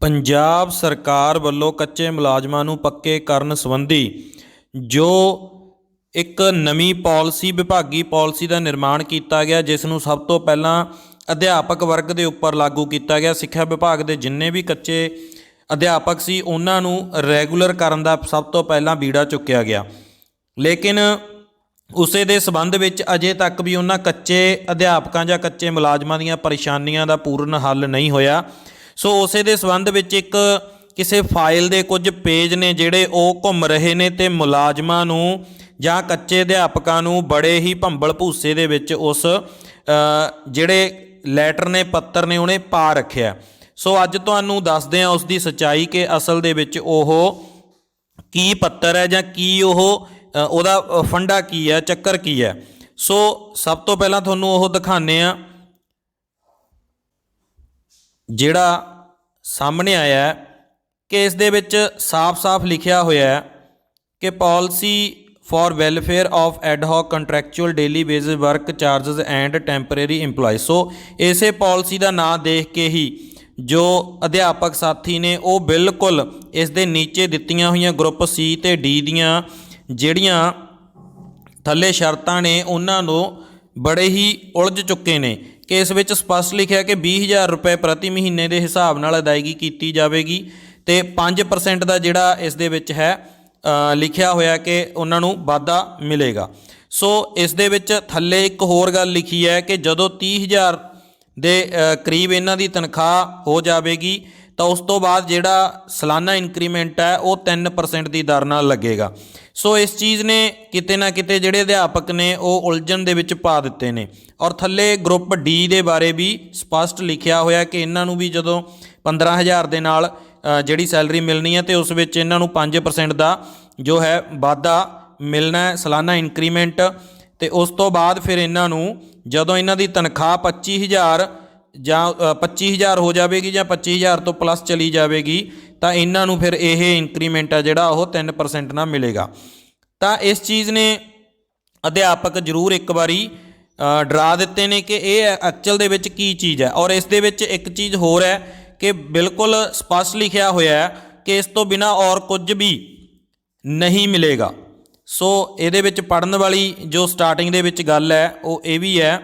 ਪੰਜਾਬ ਸਰਕਾਰ ਵੱਲੋਂ ਕੱਚੇ ਮੁਲਾਜ਼ਮਾਂ ਨੂੰ ਪੱਕੇ ਕਰਨ ਸੰਬੰਧੀ ਜੋ ਇੱਕ ਨਵੀਂ ਪਾਲਿਸੀ, ਵਿਭਾਗੀ ਪਾਲਿਸੀ ਦਾ ਨਿਰਮਾਣ ਕੀਤਾ ਗਿਆ, ਜਿਸ ਨੂੰ ਸਭ ਤੋਂ ਪਹਿਲਾਂ ਅਧਿਆਪਕ ਵਰਗ ਦੇ ਉੱਪਰ ਲਾਗੂ ਕੀਤਾ ਗਿਆ। ਸਿੱਖਿਆ ਵਿਭਾਗ ਦੇ ਜਿੰਨੇ ਵੀ ਕੱਚੇ ਅਧਿਆਪਕ ਸੀ, ਉਹਨਾਂ ਨੂੰ ਰੈਗੂਲਰ ਕਰਨ ਦਾ ਸਭ ਤੋਂ ਪਹਿਲਾਂ ਬੀੜਾ ਚੁੱਕਿਆ ਗਿਆ। ਲੇਕਿਨ ਉਸੇ ਦੇ ਸਬੰਧ ਵਿੱਚ ਅਜੇ ਤੱਕ ਵੀ ਉਹਨਾਂ ਕੱਚੇ ਅਧਿਆਪਕਾਂ ਜਾਂ ਕੱਚੇ ਮੁਲਾਜ਼ਮਾਂ ਦੀਆਂ ਪਰੇਸ਼ਾਨੀਆਂ ਦਾ ਪੂਰਨ ਹੱਲ ਨਹੀਂ ਹੋਇਆ। ਸੋ ਉਸੇ ਦੇ ਸੰਬੰਧ ਵਿੱਚ ਇੱਕ ਕਿਸੇ ਫਾਈਲ ਦੇ ਕੁਝ ਪੇਜ ਨੇ ਜਿਹੜੇ ਉਹ ਘੁੰਮ ਰਹੇ ਨੇ ਤੇ ਮੁਲਾਜ਼ਮਾਂ ਨੂੰ ਜਾਂ ਕੱਚੇ ਅਧਿਆਪਕਾਂ ਨੂੰ ਬੜੇ ਹੀ ਭੰਬਲ ਭੂਸੇ ਦੇ ਵਿੱਚ ਉਸ ਜਿਹੜੇ ਲੈਟਰ ਨੇ, ਪੱਤਰ ਨੇ ਉਹਨੇ ਪਾ ਰੱਖਿਆ। ਸੋ ਅੱਜ ਤੁਹਾਨੂੰ ਦੱਸਦੇ ਹਾਂ ਉਸ ਦੀ ਸਚਾਈ ਕਿ ਅਸਲ ਦੇ ਵਿੱਚ ਉਹ ਕੀ ਪੱਤਰ ਹੈ ਜਾਂ ਕੀ ਉਹ ਉਹਦਾ ਫੰਡਾ ਕੀ ਹੈ, ਚੱਕਰ ਕੀ ਹੈ। ਸੋ ਸਭ ਤੋਂ ਪਹਿਲਾਂ ਤੁਹਾਨੂੰ ਉਹ ਦਿਖਾਣੇ ਆ ਜਿਹੜਾ ਸਾਹਮਣੇ ਆਇਆ ਕਿ ਇਸ ਦੇ ਵਿੱਚ ਸਾਫ਼-ਸਾਫ਼ ਲਿਖਿਆ ਹੋਇਆ ਹੈ ਕਿ policy for welfare of ad hoc contractual daily basis work charges and temporary EMPLOYEES so ਇਸੇ ਪਾਲਿਸੀ ਦਾ ਨਾਮ ਦੇਖ ਕੇ ਹੀ ਜੋ ਅਧਿਆਪਕ ਸਾਥੀ ਨੇ ਉਹ ਬਿਲਕੁਲ ਇਸ ਦੇ ਨੀਚੇ ਦਿੱਤੀਆਂ ਹੋਈਆਂ ਗਰੁੱਪ ਸੀ ਤੇ ਡੀ ਦੀਆਂ ਜਿਹੜੀਆਂ ਥੱਲੇ ਸ਼ਰਤਾਂ ਨੇ, ਉਹਨਾਂ ਨੂੰ ਬੜੇ ਹੀ ਉਲਝ ਚੁੱਕੇ ਨੇ। ਕਿ ਇਸ ਵਿੱਚ ਸਪਸ਼ਟ ਲਿਖਿਆ ਕਿ 20000 ਰੁਪਏ ਪ੍ਰਤੀ ਮਹੀਨੇ ਦੇ ਹਿਸਾਬ ਨਾਲ ਅਦਾਇਗੀ ਕੀਤੀ ਜਾਵੇਗੀ ਤੇ 5% ਦਾ ਜਿਹੜਾ ਇਸ ਦੇ ਵਿੱਚ ਹੈ ਲਿਖਿਆ ਹੋਇਆ ਕਿ ਉਹਨਾਂ ਨੂੰ ਵਾਧਾ ਮਿਲੇਗਾ। ਸੋ ਇਸ ਦੇ ਵਿੱਚ ਥੱਲੇ ਇੱਕ ਹੋਰ ਗੱਲ ਲਿਖੀ ਹੈ ਕਿ ਜਦੋਂ 30000 ਦੇ ਕਰੀਬ ਇਹਨਾਂ ਦੀ ਤਨਖਾਹ ਹੋ ਜਾਵੇਗੀ ਤਾਂ ਉਸ ਤੋਂ ਬਾਅਦ ਜਿਹੜਾ ਸਾਲਾਨਾ ਇਨਕਰੀਮੈਂਟ ਹੈ, ਉਹ 3% ਦੀ ਦਰ ਨਾਲ ਲੱਗੇਗਾ। ਸੋ ਇਸ ਚੀਜ਼ ਨੇ ਕਿਤੇ ਨਾ ਕਿਤੇ ਜਿਹੜੇ ਅਧਿਆਪਕ ਨੇ, ਉਹ ਉਲਝਣ ਦੇ ਵਿੱਚ ਪਾ ਦਿੱਤੇ ਨੇ। ਔਰ ਥੱਲੇ ਗਰੁੱਪ ਡੀ ਦੇ ਬਾਰੇ ਵੀ ਸਪਸ਼ਟ ਲਿਖਿਆ ਹੋਇਆ ਕਿ ਇਹਨਾਂ ਨੂੰ ਵੀ ਜਦੋਂ 15000 ਦੇ ਨਾਲ ਜਿਹੜੀ ਸੈਲਰੀ ਮਿਲਣੀ ਹੈ, ਤੇ ਉਸ ਵਿੱਚ ਇਹਨਾਂ ਨੂੰ 5% ਦਾ ਜੋ ਹੈ ਵਾਧਾ ਮਿਲਣਾ ਹੈ, ਸਾਲਾਨਾ ਇਨਕਰੀਮੈਂਟ ਤੇ ਉਸ ਤੋਂ ਬਾਅਦ ਫਿਰ ਇਹਨਾਂ ਨੂੰ ਜਦੋਂ ਇਹਨਾਂ ਦੀ ਤਨਖਾਹ 25000 ਜਾਂ ਅ, 25000 ਹੋ ਜਾਵੇਗੀ ਜਾਂ 25000 ਤੋਂ ਪਲੱਸ ਚਲੀ ਜਾਵੇਗੀ ਤਾਂ ਇਹਨਾਂ ਨੂੰ ਫਿਰ ਇਹ ਇਨਕਰੀਮੈਂਟ ਆ ਜਿਹੜਾ ਉਹ 3% ਨਾਲ ਮਿਲੇਗਾ। ਤਾਂ ਇਸ ਚੀਜ਼ ਨੇ ਅਧਿਆਪਕ ਜ਼ਰੂਰ ਇੱਕ ਵਾਰੀ ਡਰਾ ਦਿੱਤੇ ਨੇ ਕਿ ਇਹ ਐਕਚੁਅਲ ਦੇ ਵਿੱਚ ਕੀ ਚੀਜ਼ ਹੈ। ਔਰ ਇਸ ਦੇ ਵਿੱਚ ਇੱਕ ਚੀਜ਼ ਹੋਰ ਹੈ ਕਿ ਬਿਲਕੁਲ ਸਪਸ਼ਟ ਲਿਖਿਆ ਹੋਇਆ ਹੈ ਕਿ ਇਸ ਤੋਂ ਬਿਨਾ ਔਰ ਕੁਝ ਵੀ ਨਹੀਂ ਮਿਲੇਗਾ। ਸੋ ਇਹਦੇ ਵਿੱਚ ਪੜਨ ਵਾਲੀ ਜੋ ਸਟਾਰਟਿੰਗ ਦੇ ਵਿੱਚ ਗੱਲ ਹੈ ਉਹ ਇਹ ਵੀ ਹੈ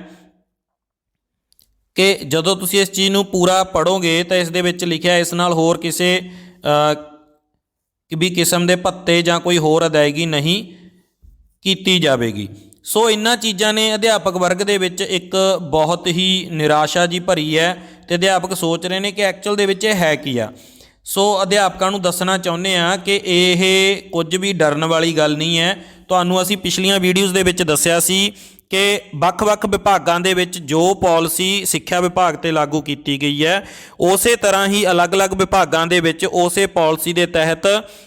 ਕਿ ਜਦੋਂ ਤੁਸੀਂ ਇਸ ਚੀਜ਼ ਨੂੰ ਪੂਰਾ ਪੜੋਗੇ ਤਾਂ ਇਸ ਦੇ ਵਿੱਚ ਲਿਖਿਆ ਇਸ ਨਾਲ ਹੋਰ ਕਿਸੇ ਵੀ ਕਿਸਮ ਦੇ ਭੱਤੇ ਜਾਂ ਕੋਈ ਹੋਰ ਅਦਾਇਗੀ ਨਹੀਂ ਕੀਤੀ ਜਾਵੇਗੀ। ਸੋ ਇਹਨਾਂ ਚੀਜ਼ਾਂ ਨੇ ਅਧਿਆਪਕ ਵਰਗ ਦੇ ਵਿੱਚ ਇੱਕ ਬਹੁਤ ਹੀ ਨਿਰਾਸ਼ਾ ਜੀ ਭਰੀ ਹੈ ਤੇ ਅਧਿਆਪਕ ਸੋਚ ਰਹੇ ਨੇ ਕਿ ਐਕਚੁਅਲ ਦੇ ਵਿੱਚ ਇਹ ਹੈ ਕੀ ਆ। ਸੋ ਅਧਿਆਪਕਾਂ ਨੂੰ ਦੱਸਣਾ ਚਾਹੁੰਦੇ ਆ ਕਿ ਇਹ ਕੁਝ ਵੀ ਡਰਨ ਵਾਲੀ ਗੱਲ ਨਹੀਂ ਹੈ। ਤੁਹਾਨੂੰ ਅਸੀਂ ਪਿਛਲੀਆਂ ਵੀਡੀਓਜ਼ ਦੇ ਵਿੱਚ ਦੱਸਿਆ ਸੀ ਕਿ ਵੱਖ-ਵੱਖ ਵਿਭਾਗਾਂ ਦੇ ਵਿੱਚ ਜੋ ਪਾਲਿਸੀ ਸਿੱਖਿਆ ਵਿਭਾਗ ਤੇ ਲਾਗੂ ਕੀਤੀ ਗਈ ਹੈ, ਉਸੇ ਤਰ੍ਹਾਂ ਹੀ ਅਲੱਗ-ਅਲੱਗ ਵਿਭਾਗਾਂ ਦੇ ਵਿੱਚ ਉਸੇ ਪਾਲਿਸੀ ਦੇ ਤਹਿਤ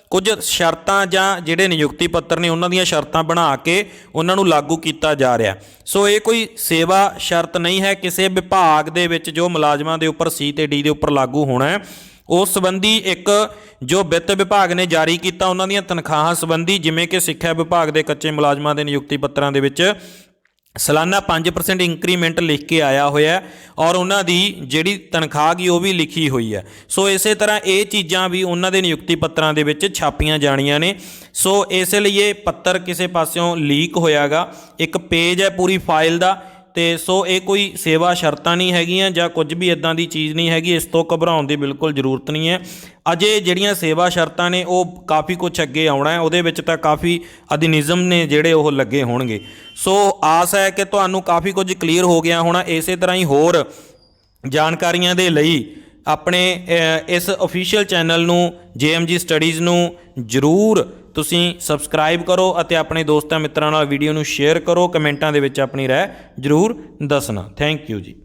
ਕੁਝ ਸ਼ਰਤਾਂ ਜਾਂ ਜਿਹੜੇ ਨਿਯੁਕਤੀ ਪੱਤਰ ਨੇ ਉਹਨਾਂ ਦੀਆਂ ਸ਼ਰਤਾਂ ਬਣਾ ਕੇ ਉਹਨਾਂ ਨੂੰ ਲਾਗੂ ਕੀਤਾ ਜਾ ਰਿਹਾ। ਸੋ ਇਹ ਕੋਈ ਸੇਵਾ ਸ਼ਰਤ ਨਹੀਂ ਹੈ, ਕਿਸੇ ਵਿਭਾਗ ਦੇ ਵਿੱਚ ਜੋ ਮੁਲਾਜ਼ਮਾਂ ਦੇ ਉੱਪਰ ਸੀ ਤੇ ਡੀ ਦੇ ਉੱਪਰ ਲਾਗੂ ਹੋਣਾ ਹੈ। ਉਸ ਸੰਬੰਧੀ ਇੱਕ ਜੋ ਵਿੱਤ ਵਿਭਾਗ ਨੇ ਜਾਰੀ ਕੀਤਾ, ਉਹਨਾਂ ਦੀਆਂ ਤਨਖਾਹਾਂ ਸੰਬੰਧੀ ਜਿਵੇਂ ਕਿ ਸਿੱਖਿਆ ਵਿਭਾਗ ਦੇ ਕੱਚੇ ਮੁਲਾਜ਼ਮਾਂ ਦੇ ਨਿਯੁਕਤੀ ਪੱਤਰਾਂ ਦੇ ਵਿੱਚ ਸਾਲਾਨਾ 5% ਇੰਕਰੀਮੈਂਟ ਲਿਖ ਕੇ ਆਇਆ ਹੋਇਆ ਔਰ ਉਹਨਾਂ ਦੀ ਜਿਹੜੀ ਤਨਖਾਹ ਗਈ ਉਹ ਵੀ ਲਿਖੀ ਹੋਈ ਹੈ। ਸੋ ਇਸੇ ਤਰ੍ਹਾਂ ਇਹ ਚੀਜ਼ਾਂ ਵੀ ਉਹਨਾਂ ਦੇ ਨਿਯੁਕਤੀ ਪੱਤਰਾਂ ਦੇ ਵਿੱਚ ਛਾਪੀਆਂ ਜਾਣੀਆਂ ਨੇ। ਸੋ ਇਸ ਲਈ ਇਹ ਪੱਤਰ ਕਿਸੇ ਪਾਸਿਓਂ ਲੀਕ ਹੋਇਆਗਾ। ਇੱਕ ਪੇਜ ਹੈ ਪੂਰੀ ਫਾਈਲ ਦਾ। ਤੇ ਸੋ ਇਹ ਕੋਈ ਸੇਵਾ ਸ਼ਰਤਾਂ ਨਹੀਂ ਹੈਗੀਆਂ ਜਾਂ ਕੁਝ ਵੀ ਇਦਾਂ ਦੀ ਚੀਜ਼ ਨਹੀਂ ਹੈਗੀ, ਇਸ ਤੋਂ ਘਬਰਾਉਣ ਦੀ ਬਿਲਕੁਲ ਜ਼ਰੂਰਤ ਨਹੀਂ ਹੈ। ਅਜੇ ਜਿਹੜੀਆਂ ਸੇਵਾ ਸ਼ਰਤਾਂ ਨੇ, ਉਹ ਕਾਫੀ ਕੁਝ ਅੱਗੇ ਆਉਣਾ ਹੈ, ਉਹਦੇ ਵਿੱਚ ਤਾਂ ਕਾਫੀ ਅਧਿਨਿਜ਼ਮ ਨੇ ਜਿਹੜੇ ਉਹ ਲੱਗੇ ਹੋਣਗੇ। ਸੋ ਆਸ ਹੈ ਕਿ ਤੁਹਾਨੂੰ ਕਾਫੀ ਕੁਝ ਕਲੀਅਰ ਹੋ ਗਿਆ ਹੋਣਾ, ਇਸੇ ਤਰ੍ਹਾਂ ਹੀ ਹੋਰ ਜਾਣਕਾਰੀਆਂ ਦੇ ਲਈ ਆਪਣੇ ਇਸ ਅਫੀਸ਼ੀਅਲ ਚੈਨਲ ਨੂੰ JMG ਸਟੱਡੀਜ਼ ਨੂੰ ਜਰੂਰ ਤੁਸੀਂ ਸਬਸਕ੍ਰਾਈਬ ਕਰੋ ਅਤੇ ਆਪਣੇ ਦੋਸਤਾਂ ਮਿੱਤਰਾਂ ਨਾਲ ਵੀਡੀਓ ਨੂੰ ਸ਼ੇਅਰ ਕਰੋ, ਕਮੈਂਟਾਂ ਦੇ ਵਿੱਚ ਆਪਣੀ ਰਾਏ ਜਰੂਰ ਦੱਸਣਾ। ਥੈਂਕ ਯੂ ਜੀ।